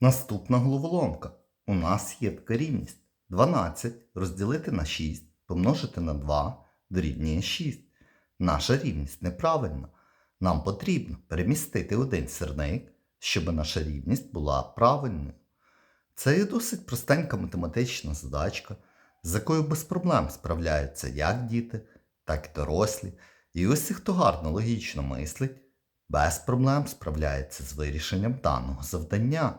Наступна головоломка. У нас є така рівність. 12 розділити на 6 помножити на 2 дорівнює 6. Наша рівність неправильна. Нам потрібно перемістити один сірник, щоб наша рівність була правильною. Це є досить простенька математична задачка, з якою без проблем справляються як діти, так і дорослі. І ось хто гарно логічно мислить, без проблем справляється з вирішенням даного завдання.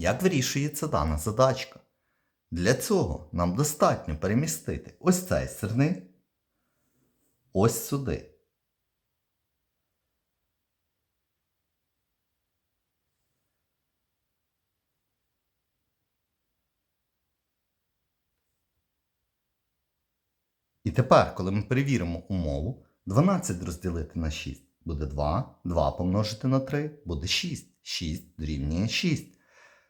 Як вирішується дана задачка? Для цього нам достатньо перемістити ось цей сирник ось сюди. І тепер, коли ми перевіримо умову, 12 розділити на 6 буде 2, 2 помножити на 3 буде 6, 6 дорівнює 6.